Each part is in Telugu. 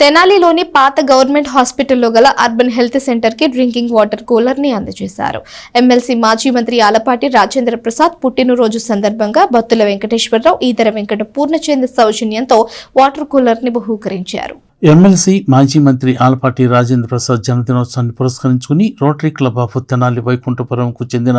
తెనాలిలోని పాత గవర్నమెంట్ హాస్పిటల్లో గల అర్బన్ హెల్త్ సెంటర్కి డ్రింకింగ్ వాటర్ కూలర్ని అందజేశారు. ఎమ్మెల్సీ మాజీ మంత్రి ఆలపాటి రాజేంద్ర ప్రసాద్ పుట్టినరోజు సందర్భంగా బత్తుల వెంకటేశ్వరరావు ఈదర వెంకట పూర్ణచంద్ర సౌజన్యంతో వాటర్ కూలర్ని బహూకరించారు. ఎమ్మెల్సీ మాజీ మంత్రి ఆలపాటి రాజేంద్ర ప్రసాద్ జన్మదినోత్సవాన్ని పురస్కరించుకుని రోటరీ క్లబ్ ఆఫ్ తెనాలి వైకుంఠపురంకు చెందిన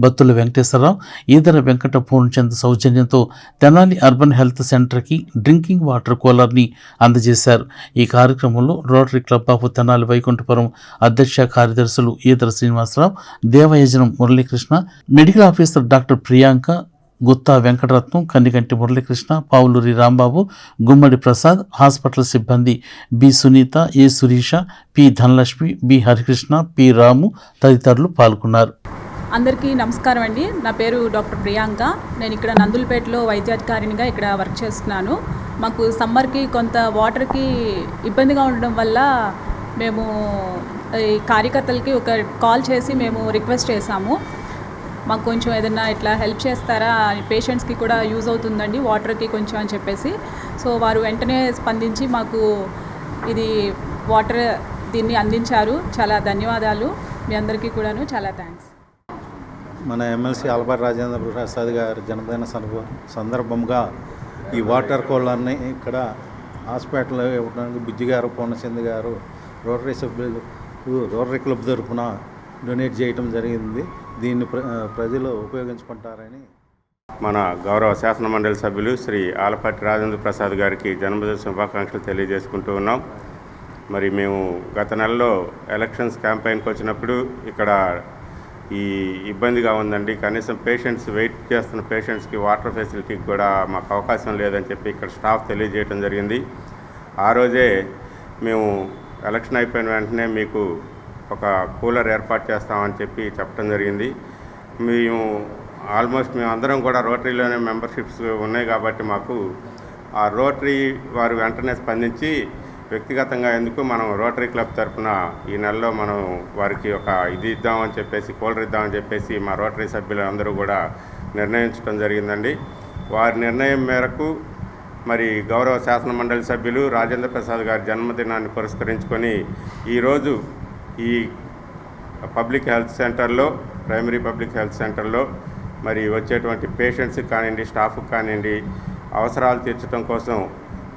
బత్తుల వెంకటేశ్వరరావు ఈదర వెంకట పూర్ణచంద్ సౌజన్యంతో తెనాలి అర్బన్ హెల్త్ సెంటర్కి డ్రింకింగ్ వాటర్ కూలర్ని అందజేశారు. ఈ కార్యక్రమంలో Rotary Club of Tenali Vaikunthapuram అధ్యక్ష కార్యదర్శులు Edara Srinivasarao Devayajanam Muralikrishna medical officer doctor Priyanka Gutta Venkataratnam Kannikanti Muralikrishna Pavuluri Rambabu Gummadi Prasad hospital సిబ్బంది B Sunitha A Surisha P Dhanalakshmi B Harikrishna P Ramu తదితరులు పాల్గొన్నారు. అందరికీ నమస్కారం అండి. నా పేరు డాక్టర్ ప్రియాంక. నేను ఇక్కడ నందులపేటలో వైద్యాధికారినిగా ఇక్కడ వర్క్ చేస్తున్నాను. మాకు సమ్మర్కి కొంత వాటర్కి ఇబ్బందిగా ఉండడం వల్ల మేము ఈ కార్యకర్తలకి ఒక కాల్ చేసి మేము రిక్వెస్ట్ చేశాము. మాకు కొంచెం ఏదైనా ఇట్లా హెల్ప్ చేస్తారా? పేషెంట్స్కి కూడా యూజ్ అవుతుందండి వాటర్కి కొంచెం అని చెప్పేసి. సో వారు వెంటనే స్పందించి మాకు ఇది వాటర్ దీన్ని అందించారు. చాలా ధన్యవాదాలు. మీ అందరికీ కూడాను చాలా థ్యాంక్స్ మన ఎమ్మెల్సీ ఆల్బర్ రాజేంద్ర ప్రసాద్ గారి జన్మదిన సందర్భంగా ఈ వాటర్ కూలర్ని ఇక్కడ హాస్పిటల్ ఇవ్వడానికి బుజ్జి గారు పూర్ణచంద్ గారు రోటరీ సభ్యులు రోటరీ క్లబ్ తరఫున డొనేట్ చేయటం జరిగింది. దీన్ని ప్ర ప్రజలు ఉపయోగించుకుంటారని మన గౌరవ శాసన మండలి సభ్యులు శ్రీ ఆలపాటి రాజేంద్ర ప్రసాద్ గారికి జన్మదిన శుభాకాంక్షలు తెలియజేసుకుంటూ ఉన్నాం. మరి మేము గత నెలలో ఎలక్షన్స్ క్యాంపెయిన్కి వచ్చినప్పుడు ఇక్కడ ఈ ఇబ్బందిగా ఉందండి. కనీసం పేషెంట్స్ వెయిట్ చేస్తున్న పేషెంట్స్కి వాటర్ ఫెసిలిటీకి కూడా మాకు అవకాశం లేదని చెప్పి ఇక్కడ స్టాఫ్ తెలియజేయడం జరిగింది. ఆ రోజే మేము ఎలక్షన్ అయిపోయిన వెంటనే మీకు ఒక కూలర్ ఏర్పాటు చేస్తామని చెప్పి చెప్పడం జరిగింది. మేము ఆల్మోస్ట్ మేము అందరం కూడా రోటరీలోనే మెంబర్షిప్స్ ఉన్నాయి కాబట్టి మాకు ఆ రోటరీ వారు వెంటనే స్పందించి వ్యక్తిగతంగా ఎందుకు మనం రోటరీ క్లబ్ తరఫున ఈ నెలలో మనం వారికి ఒక ఇది ఇద్దామని చెప్పేసి కూలర్ ఇద్దామని చెప్పేసి మా రోటరీ సభ్యులందరూ కూడా నిర్ణయించడం జరిగిందండి. వారి నిర్ణయం మేరకు మరి గౌరవ శాసన మండలి సభ్యులు రాజేంద్ర ప్రసాద్ గారి జన్మదినాన్ని పురస్కరించుకొని ఈరోజు ఈ పబ్లిక్ హెల్త్ సెంటర్లో ప్రైమరీ పబ్లిక్ హెల్త్ సెంటర్లో మరి వచ్చేటువంటి పేషెంట్స్కి కానివ్వండి స్టాఫ్కి కానివ్వండి అవసరాలు తీర్చడం కోసం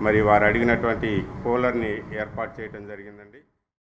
మరి వారు అడిగినటువంటి కూలర్ని ఏర్పాటు చేయడం జరిగిందండి.